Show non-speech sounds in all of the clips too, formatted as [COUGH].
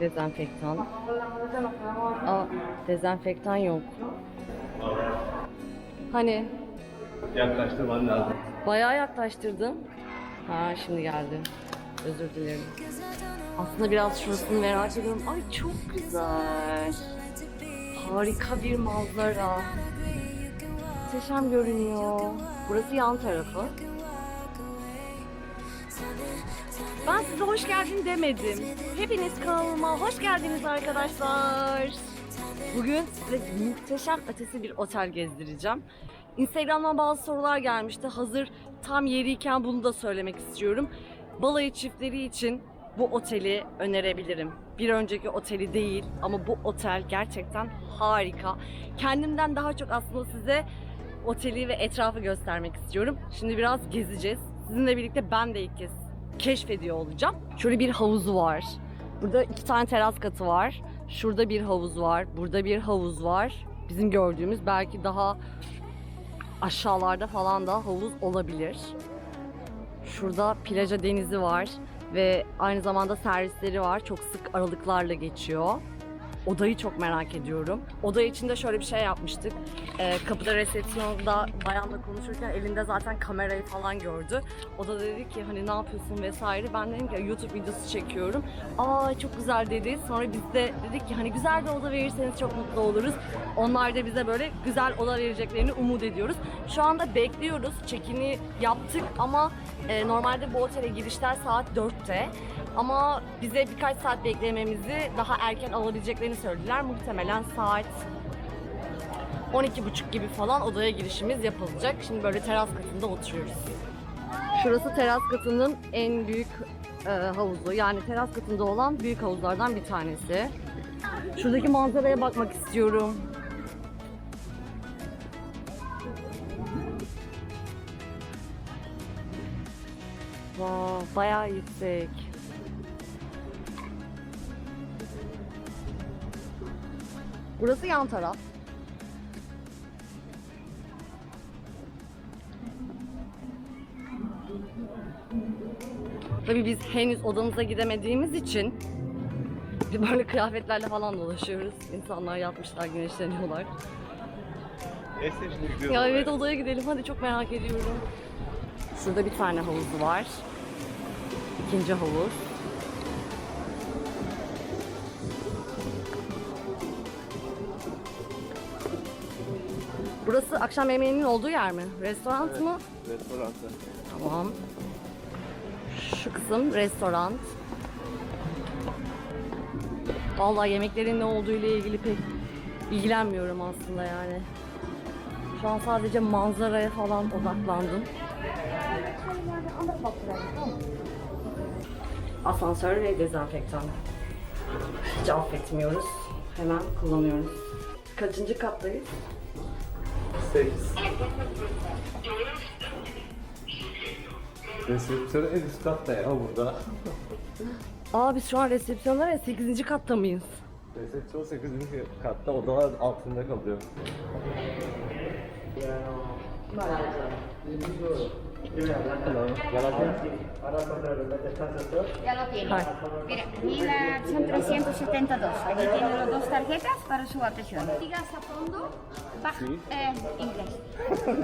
Dezenfektan. Aa, dezenfektan yok. Hani Yaklaştırman lazım. bayağı yaklaştırdım. Ha şimdi geldi. Özür dilerim. Aslında biraz şurasını merak ediyorum. Ay çok güzel. Harika bir manzara. Muhteşem görünüyor. Burası yan tarafı. Ben size hoş geldin demedim. Hepiniz kanalıma hoş geldiniz arkadaşlar. Bugün size muhteşem ötesi bir otel gezdireceğim. Instagram'dan bazı sorular gelmişti. Hazır tam yeriyken bunu da söylemek istiyorum. Balayı çiftleri için bu oteli önerebilirim. Bir önceki oteli değil ama bu otel gerçekten harika. Kendimden daha çok aslında size oteli ve etrafı göstermek istiyorum. Şimdi biraz gezeceğiz. Sizinle birlikte ben de ilk kez keşfediyor olacağım. Şöyle bir havuzu var. Burada iki tane teras katı var. Şurada bir havuz var. Burada bir havuz var. Bizim gördüğümüz belki daha aşağılarda falan da havuz olabilir. Şurada plaja denizi var ve aynı zamanda servisleri var. Çok sık aralıklarla geçiyor. Odayı çok merak ediyorum. Oda içinde şöyle bir şey yapmıştık. Ee, kapıda resepsiyonda bayanla konuşurken elinde zaten kamerayı falan gördü. O da dedi ki hani ne yapıyorsun vesaire. Ben dedim ki YouTube videosu çekiyorum. Aa çok güzel dedi. Sonra biz de dedik ki hani güzel bir oda verirseniz çok mutlu oluruz. Onlar da bize böyle güzel oda vereceklerini umut ediyoruz. Şu anda bekliyoruz. Çekini yaptık ama e, normalde bu otele girişler saat 4'te. Ama bize birkaç saat beklememizi daha erken alabileceklerini söylediler. Muhtemelen saat 12.30 gibi falan odaya girişimiz yapılacak. Şimdi böyle teras katında oturuyoruz. Şurası teras katının en büyük e, havuzu. Yani teras katında olan büyük havuzlardan bir tanesi. Şuradaki manzaraya bakmak istiyorum. Wow, bayağı yüksek. Burası yan taraf. Tabii biz henüz odamıza gidemediğimiz için böyle kıyafetlerle falan dolaşıyoruz. İnsanlar yatmışlar, güneşleniyorlar. Neyse şimdi gidiyoruz. Ya evet odaya gidelim. Hadi çok merak ediyorum. Şurada bir tane havuzu var. İkinci havuz. Burası akşam yemeğinin olduğu yer mi? Restoran mı? Restoranda. Tamam. Kısım restoran. Vallahi yemeklerin ne olduğu ile ilgili pek ilgilenmiyorum aslında yani. Şu an sadece manzaraya falan odaklandım. Asansör ve dezenfektan. Hiç affetmiyoruz. Hemen kullanıyoruz. Kaçıncı kattayız? 8. Resepsiyon en üst katta ya burada. Aa biz şu an resepsiyonda ve 8. katta mıyız? Resepsiyon 8. katta odalar altında kalıyor. Ya lo tiene. Mira, aquí la- son 372. Aquí tiene las dos tarjetas para su atención. Sigas a fondo. Va, Sí. eh, inglés.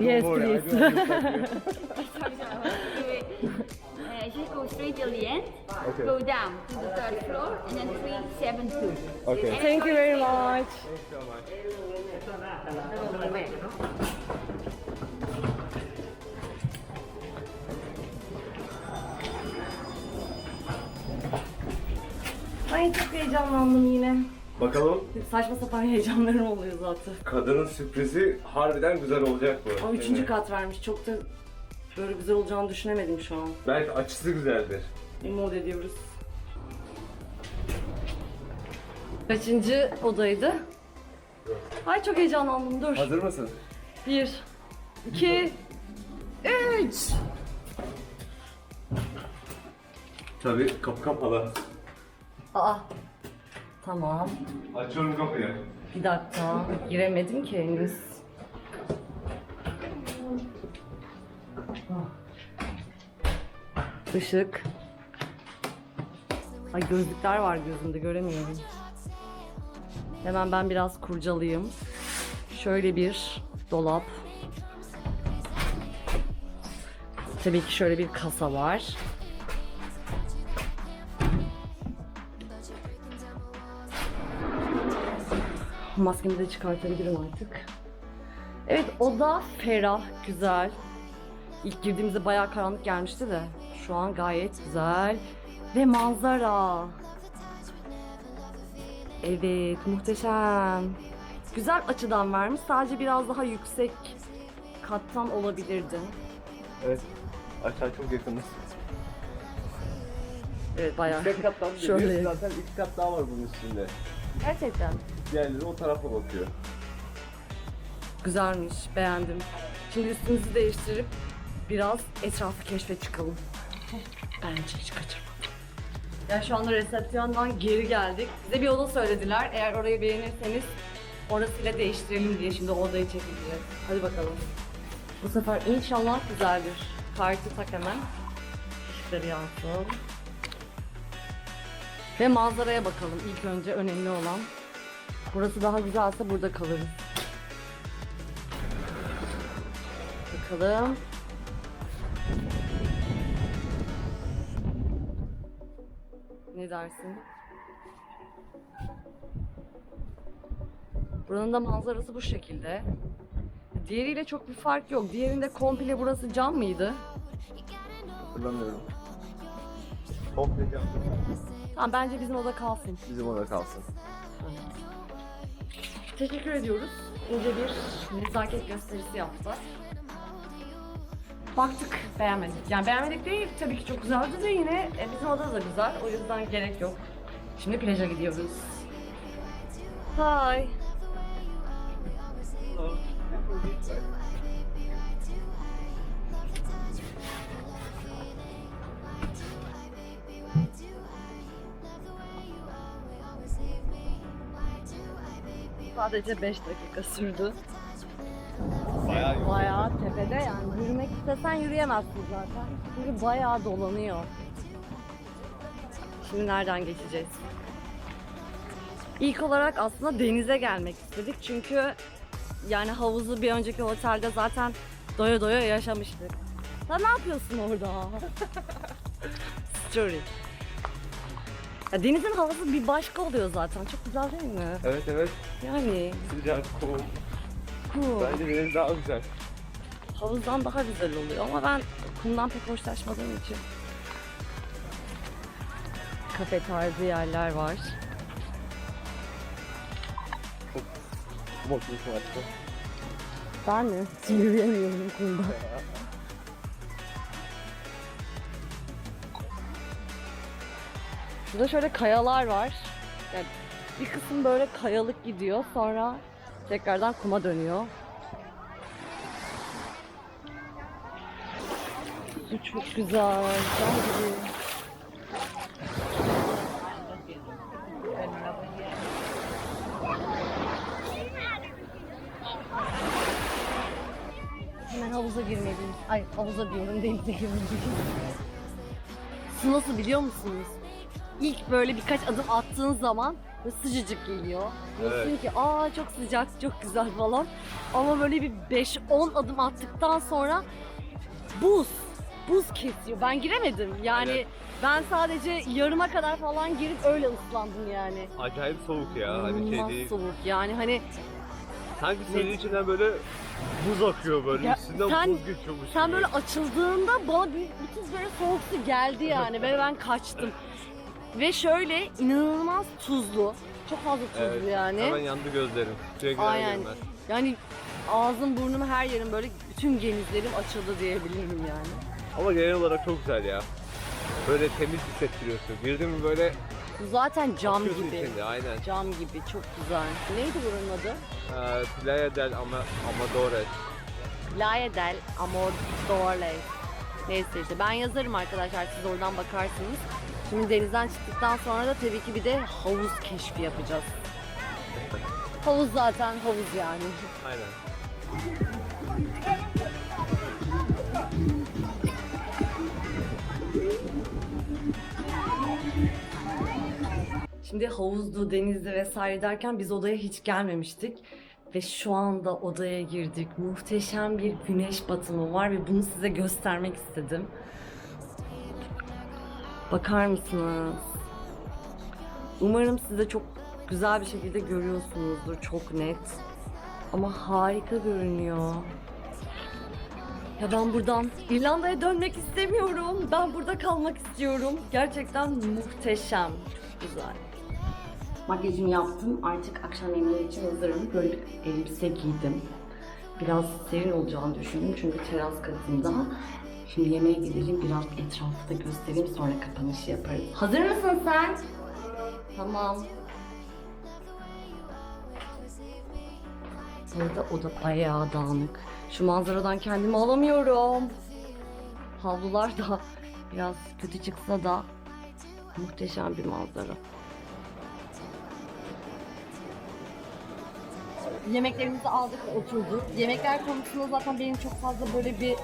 Yes please. [LAUGHS] [LAUGHS] Uh, just go straight till the end. Okay. Go down to the third floor and then 372. Okay. Thank you very much. Ay çok heyecanlandım yine. Bakalım Saçma sapan heyecanlarım oluyor zaten. kadının sürprizi harbiden güzel olacak bu. Ama üçüncü kat vermiş. Çok da böyle güzel olacağını düşünemedim şu an. Belki açısı güzeldir. Umut ediyoruz. Kaçıncı odaydı? Ay çok heyecanlandım dur. Hazır mısın? Bir, iki, üç. Tabii kapı kapalı. Aa, tamam. Açıyorum kapıyı. Bir dakika, giremedim ki henüz. Işık. Ay gözlükler var gözümde göremiyorum. Hemen ben biraz kurcalayayım. Şöyle bir dolap. Tabii ki şöyle bir kasa var. Maskemi de çıkartabilirim artık. Evet oda ferah, güzel. İlk girdiğimizde bayağı karanlık gelmişti de şu an gayet güzel. Ve manzara. Evet muhteşem. Güzel açıdan vermiş. Sadece biraz daha yüksek kattan olabilirdi. Evet. Aşağı çok yakınız. Evet bayağı. Tek kattan. [LAUGHS] Şöyle. zaten iki kat daha var bunun üstünde. Gerçekten. Diğerleri o tarafa bakıyor. Güzelmiş, beğendim. Şimdi üstümüzü değiştirip biraz etrafı keşfe çıkalım. Bence hiç kaçırma. Ya şu anda resepsiyondan geri geldik. Bize bir oda söylediler. Eğer orayı beğenirseniz orasıyla değiştirelim diye şimdi odayı çekeceğiz. Hadi bakalım. Bu sefer inşallah güzeldir. Kartı tak hemen. Işıkları yansın. Ve manzaraya bakalım ilk önce önemli olan. Burası daha güzelse burada kalırız. Bakalım. Ne dersin? Buranın da manzarası bu şekilde. Diğeriyle çok bir fark yok. Diğerinde komple burası cam mıydı? Hatırlamıyorum. Komple cam. Tamam bence bizim oda kalsın. Bizim orada kalsın. Teşekkür ediyoruz. İnce bir nezaket gösterisi yaptı. Baktık, beğenmedik. Yani beğenmedik değil, tabii ki çok güzeldi de yine e, bizim oda da güzel. O yüzden gerek yok. Şimdi plaja gidiyoruz. Hi. Sadece 5 dakika sürdü. Bayağı Bayağı tepede yani yürümek istesen yürüyemezsin zaten. Çünkü bayağı dolanıyor. Şimdi nereden geçeceğiz? İlk olarak aslında denize gelmek istedik çünkü yani havuzu bir önceki otelde zaten doya doya yaşamıştık. Sen ne yapıyorsun orada? [LAUGHS] Story. Ya denizin havası bir başka oluyor zaten. Çok güzel değil mi? Evet evet. Yani Sıcak, cool. Cool. Bence deniz daha güzel. Havuzdan daha güzel oluyor ama ben kumdan pek hoşlaşmadığım için. Kafe tarzı yerler var. Motivasyon açtı. Ben mi? Yürüyemiyorum kumda. [LAUGHS] Şurada şöyle kayalar var. Yani bir kısım böyle kayalık gidiyor. Sonra tekrardan kuma dönüyor. Su çok güzel. Hemen havuza girmeliyim. Ay havuza diyorum denize girmeliyim. Su nasıl biliyor musunuz? İlk böyle birkaç adım attığın zaman böyle sıcacık geliyor. Diyorsun ki aa çok sıcak, çok güzel falan. Ama böyle bir 5-10 adım attıktan sonra buz. Buz kesiyor. Ben giremedim. Yani Evet. ben sadece yarıma kadar falan girip öyle ıslandım yani. Acayip soğuk ya. Hani şey İnanılmaz değil. soğuk yani hani Sanki suyun içinden böyle buz akıyor böyle. Ya Üstünden sen- buz geçiyormuş Sen gibi. böyle açıldığında bana bir, bütün böyle soğuk su geldi yani [LAUGHS] ve ben kaçtım. Ve şöyle inanılmaz tuzlu. Çok fazla tuzlu Evet, yani. Hemen yandı gözlerim. Girer Aynen. Yani ağzım, burnum, her yerim böyle bütün genizlerim açıldı diyebilirim yani. Ama genel olarak çok güzel ya. Böyle temiz hissettiriyorsun. Girdin mi böyle zaten cam akıyorsun gibi. içinde aynen. Cam gibi çok güzel. Neydi buranın adı? Ee, Playa del Ama Amadores. Playa del Amor Dole. Neyse işte ben yazarım arkadaşlar siz oradan bakarsınız. Şimdi denizden çıktıktan sonra da tabii ki bir de havuz keşfi yapacağız. Havuz zaten havuz yani. Aynen. Şimdi havuzdu, denizdi vesaire derken biz odaya hiç gelmemiştik. Ve şu anda odaya girdik. Muhteşem bir güneş batımı var ve bunu size göstermek istedim. Bakar mısınız? Umarım siz çok güzel bir şekilde görüyorsunuzdur. Çok net. Ama harika görünüyor. Ya ben buradan İrlanda'ya dönmek istemiyorum. Ben burada kalmak istiyorum. Gerçekten muhteşem. Çok güzel. Makyajımı yaptım. Artık akşam yemeği için hazırım. Böyle elbise giydim. Biraz serin olacağını düşündüm çünkü teras katında. Şimdi yemeğe gidelim, biraz etrafı da göstereyim sonra kapanışı yaparız. Hazır mısın sen? Tamam. Burada oda bayağı dağınık. Şu manzaradan kendimi alamıyorum. Havlular da biraz kötü çıksa da muhteşem bir manzara. Yemeklerimizi aldık oturduk. Yemekler konusunda zaten benim çok fazla böyle bir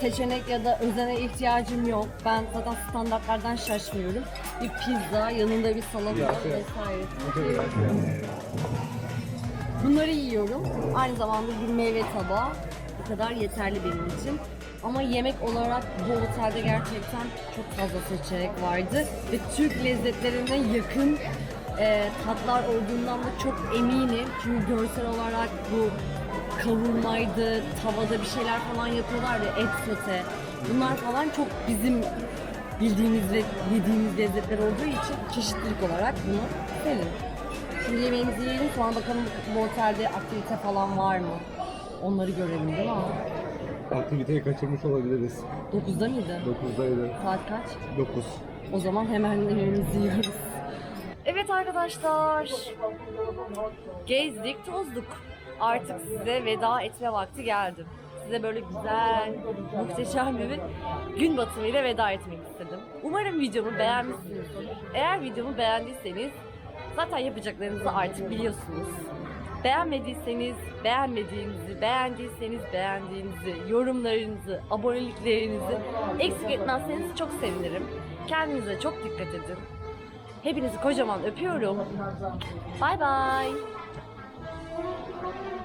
seçenek ya da özene ihtiyacım yok. Ben zaten standartlardan şaşmıyorum. Bir pizza, yanında bir salata vesaire. Bunları yiyorum. Aynı zamanda bir meyve tabağı. Bu kadar yeterli benim için. Ama yemek olarak bu otelde gerçekten çok fazla seçenek vardı. Ve Türk lezzetlerine yakın e, tatlar olduğundan da çok eminim. Çünkü görsel olarak bu kavurmaydı, tavada bir şeyler falan yapıyorlar ya et sote. Bunlar falan çok bizim bildiğimiz ve yediğimiz lezzetler olduğu için çeşitlilik olarak bunu severim. Şimdi yemeğimizi yiyelim sonra bakalım bu otelde aktivite falan var mı? Onları görelim değil mi? Aktiviteyi kaçırmış olabiliriz. 9'da mıydı? 9'daydı. Saat kaç? 9. O zaman hemen yemeğimizi yiyoruz. Evet arkadaşlar. Gezdik, tozduk. Artık size veda etme vakti geldi. Size böyle güzel, muhteşem bir gün batımıyla veda etmek istedim. Umarım videomu beğenmişsinizdir. Eğer videomu beğendiyseniz zaten yapacaklarınızı artık biliyorsunuz. Beğenmediyseniz beğenmediğinizi, beğendiyseniz beğendiğinizi, yorumlarınızı, aboneliklerinizi eksik etmezseniz çok sevinirim. Kendinize çok dikkat edin. Hepinizi kocaman öpüyorum. Bay bay. Thank you.